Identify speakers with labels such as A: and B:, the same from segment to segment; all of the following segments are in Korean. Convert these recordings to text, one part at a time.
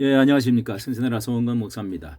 A: 예, 안녕하십니까. 승선해라 송원건 목사입니다.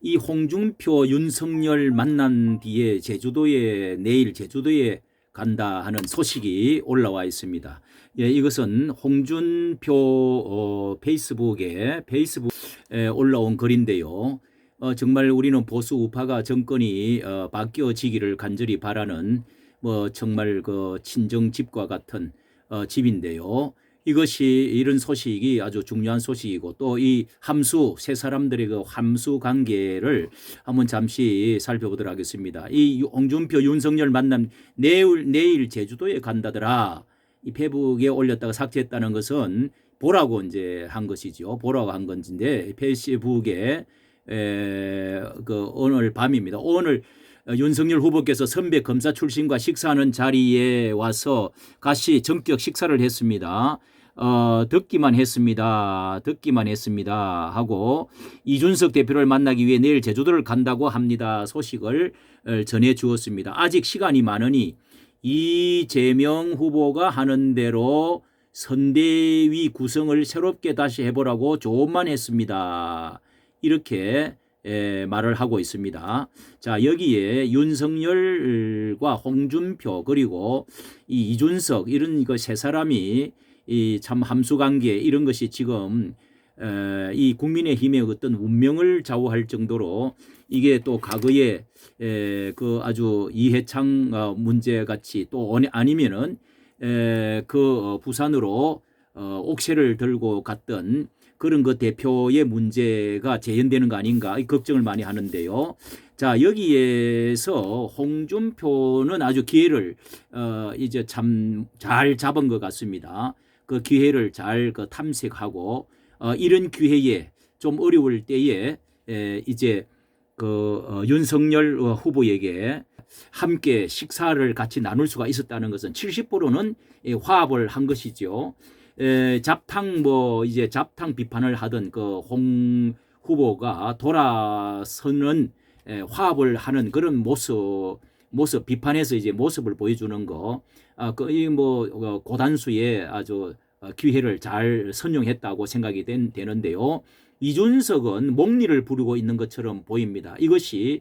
A: 이 홍준표, 윤석열 만난 뒤에 제주도에 내일 제주도에 간다 하는 소식이 올라와 있습니다. 예, 이것은 홍준표 어, 페이스북에 페이스북에 올라온 글인데요. 어, 정말 우리는 보수 우파가 정권이 어, 바뀌어지기를 간절히 바라는 뭐 정말 그 친정 집과 같은 어, 집인데요. 이것이 이런 소식이 아주 중요한 소식이고 또 이 함수 세 사람들의 그 함수 관계를 한번 잠시 살펴보도록 하겠습니다. 이 홍준표 윤석열 만남 내일 내일 제주도에 간다더라. 이 페북에 올렸다가 삭제했다는 것은 보라고 이제 한 것이죠. 보라고 한 건데 페이스북에 에, 그 오늘 밤입니다. 오늘 어, 윤석열 후보께서 선배 검사 출신과 식사하는 자리에 와서 같이 전격 식사를 했습니다. 어, 듣기만 했습니다. 듣기만 했습니다. 하고 이준석 대표를 만나기 위해 내일 제주도를 간다고 합니다. 소식을 어, 전해 주었습니다. 아직 시간이 많으니 이재명 후보가 하는 대로 선대위 구성을 새롭게 다시 해보라고 조언만 했습니다. 이렇게 에, 말을 하고 있습니다. 자, 여기에 윤석열과 홍준표 그리고 이 이준석 이런 그 세 사람이 이 참 함수 관계 이런 것이 지금 에, 이 국민의힘의 어떤 운명을 좌우할 정도로 이게 또 과거에 에, 그 아주 이해창 어, 문제 같이 또 아니- 아니면은 에, 그 어, 부산으로 어, 옥새를 들고 갔던 그런 그 대표의 문제가 재현되는 거 아닌가 이 걱정을 많이 하는데요. 자 여기에서 홍준표는 아주 기회를 어 이제 참 잘 잡은 것 같습니다. 그 기회를 잘 그 탐색하고 어 이런 기회에 좀 어려울 때에 에 이제 그 어, 윤석열 어, 후보에게 함께 식사를 같이 나눌 수가 있었다는 것은 70%는 화합을 한 것이죠. 에, 잡탕 뭐 이제 잡탕 비판을 하던 그 홍 후보가 돌아서는 에, 화합을 하는 그런 모습 모습 비판해서 이제 모습을 보여주는 거 아, 그이뭐 어, 고단수의 아주 어, 기회를 잘 선용했다고 생각이 된, 되는데요. 이준석은 목리를 부르고 있는 것처럼 보입니다. 이것이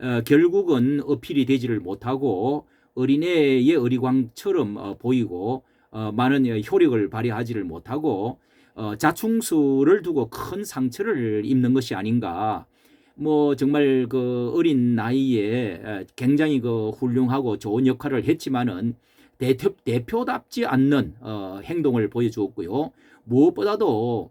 A: 어, 결국은 어필이 되지를 못하고 어린애의 어리광처럼 어, 보이고 어, 많은 효력을 발휘하지를 못하고 어, 자충수를 두고 큰 상처를 입는 것이 아닌가. 뭐 정말 그 어린 나이에 에, 굉장히 그 훌륭하고 좋은 역할을 했지만은 대표, 대표 답지 않는 어, 행동을 보여주었고요. 무엇보다도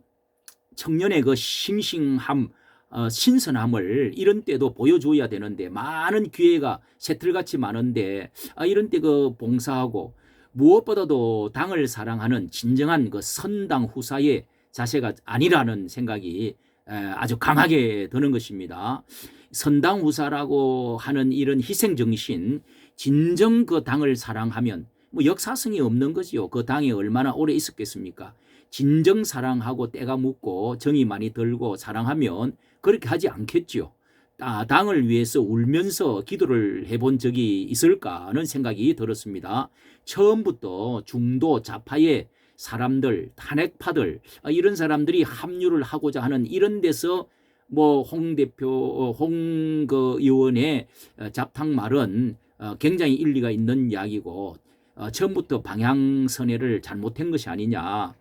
A: 청년의 그 싱싱함, 어, 신선함을 이런 때도 보여줘야 되는데 많은 기회가 새틀같이 많은데 아, 이런 때 그 봉사하고 무엇보다도 당을 사랑하는 진정한 그 선당 후사의 자세가 아니라는 생각이 에, 아주 강하게 드는 것입니다. 선당 후사라고 하는 이런 희생 정신, 진정 그 당을 사랑하면 뭐 역사성이 없는 거지요. 그 당이 얼마나 오래 있었겠습니까? 진정 사랑하고 때가 묻고 정이 많이 들고 사랑하면 그렇게 하지 않겠지요. 아, 당을 위해서 울면서 기도를 해본 적이 있을까 하는 생각이 들었습니다. 처음부터 중도 좌파의 사람들, 탄핵파들, 아, 이런 사람들이 합류를 하고자 하는 이런 데서 뭐 홍 대표, 홍 그 의원의 어, 잡탕 말은 어, 굉장히 일리가 있는 이야기고 어, 처음부터 방향 선회를 잘못한 것이 아니냐.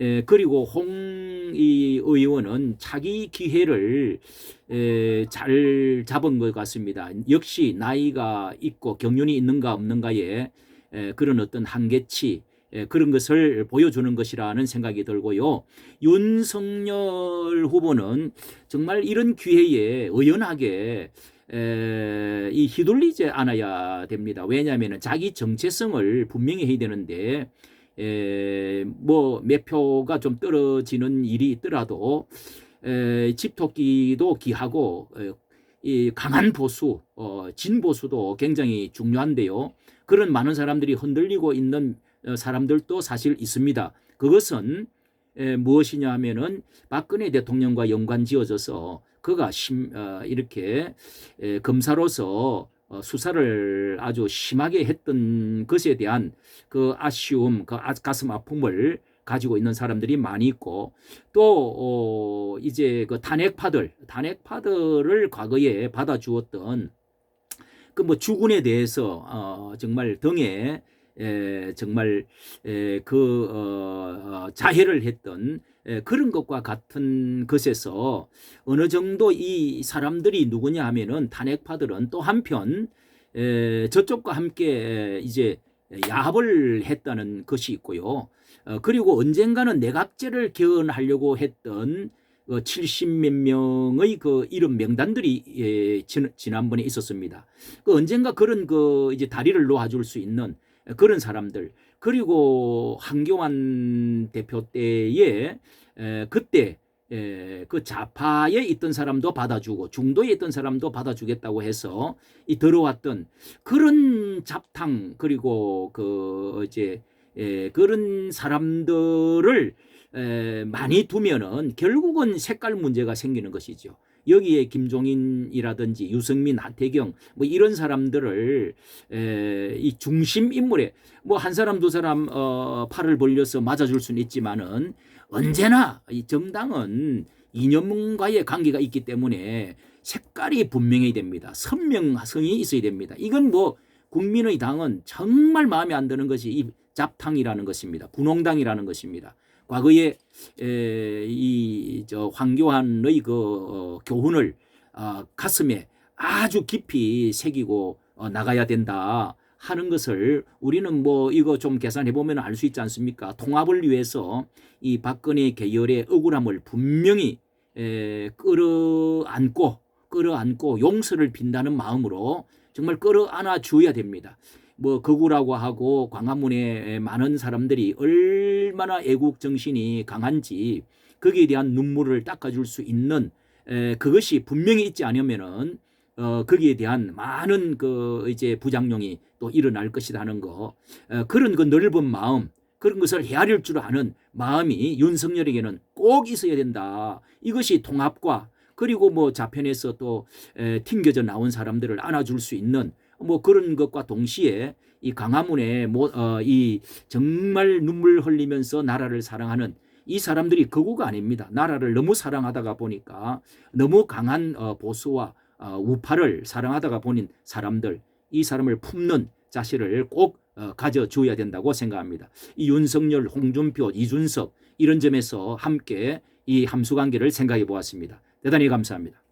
A: 에, 그리고 홍 이 의원은 자기 기회를 에, 잘 잡은 것 같습니다. 역시 나이가 있고 경륜이 있는가 없는가에 에, 그런 어떤 한계치 에, 그런 것을 보여주는 것이라는 생각이 들고요. 윤석열 후보는 정말 이런 기회에 의연하게 에, 이 휘둘리지 않아야 됩니다. 왜냐하면 자기 정체성을 분명히 해야 되는데 에, 뭐몇 표가 좀 떨어지는 일이 있더라도 에, 집토끼도 귀하고 에, 이 강한 보수, 어, 진보수도 굉장히 중요한데요. 그런 많은 사람들이 흔들리고 있는 어, 사람들도 사실 있습니다. 그것은 에, 무엇이냐 하면은 박근혜 대통령과 연관 지어져서 그가 심, 어, 이렇게 에, 검사로서 어, 수사를 아주 심하게 했던 것에 대한 그 아쉬움, 그 아- 가슴 아픔을 가지고 있는 사람들이 많이 있고 또 어, 이제 그 탄핵파들 탄핵파들을 과거에 받아주었던 그 뭐 주군에 대해서 어, 정말 등에 에, 정말 에, 그 어, 어, 자해를 했던 에, 그런 것과 같은 것에서 어느 정도 이 사람들이 누구냐 하면은 탄핵파들은 또 한편 에, 저쪽과 함께 에, 이제 야합을 했다는 것이 있고요. 어, 그리고 언젠가는 내각제를 개헌하려고 했던 어, 70몇 명의 그 이름 명단들이 예, 진, 지난번에 있었습니다. 그 언젠가 그런 그 이제 다리를 놓아줄 수 있는 그런 사람들 그리고 한교안 대표 때에 에, 그때 에, 그 좌파에 있던 사람도 받아주고 중도에 있던 사람도 받아주겠다고 해서 이 들어왔던 그런 잡탕 그리고 그 이제 에, 그런 사람들을 에, 많이 두면은 결국은 색깔 문제가 생기는 것이죠. 여기에 김종인이라든지 유승민, 하태경 뭐 이런 사람들을 에, 이 중심 인물에 뭐 한 사람 두 사람 어, 팔을 벌려서 맞아줄 수는 있지만은 언제나 이 정당은 이념과의 관계가 있기 때문에 색깔이 분명해야 됩니다. 선명성이 있어야 됩니다. 이건 뭐 국민의 당은 정말 마음에 안 드는 것이 이 잡탕이라는 것입니다. 분홍당이라는 것입니다. 과거에 이 저 황교안의 그 어, 교훈을 어, 가슴에 아주 깊이 새기고 어, 나가야 된다 하는 것을 우리는 뭐 이거 좀 계산해 보면 알 수 있지 않습니까? 통합을 위해서 이 박근혜 계열의 억울함을 분명히 에, 끌어안고 끌어안고 용서를 빈다는 마음으로 정말 끌어안아 줘야 됩니다. 뭐 거구라고 하고 광화문에 많은 사람들이 얼마나 애국 정신이 강한지 거기에 대한 눈물을 닦아줄 수 있는 에, 그것이 분명히 있지 않으면은 어, 거기에 대한 많은 그 이제 부작용이 또 일어날 것이다 하는 거 어, 그런 그 넓은 마음 그런 것을 헤아릴 줄 아는 마음이 윤석열에게는 꼭 있어야 된다. 이것이 통합과 그리고 뭐 좌편에서 또 에, 튕겨져 나온 사람들을 안아줄 수 있는 뭐 그런 것과 동시에 이 강화문에 뭐, 어, 이 정말 눈물 흘리면서 나라를 사랑하는 이 사람들이 거구가 아닙니다. 나라를 너무 사랑하다가 보니까 너무 강한 어, 보수와 어, 우파를 사랑하다가 보닌 사람들 이 사람을 품는 자세를 꼭 어, 가져줘야 된다고 생각합니다. 이 윤석열, 홍준표, 이준석 이런 점에서 함께 이 함수 관계를 생각해 보았습니다. 대단히 감사합니다.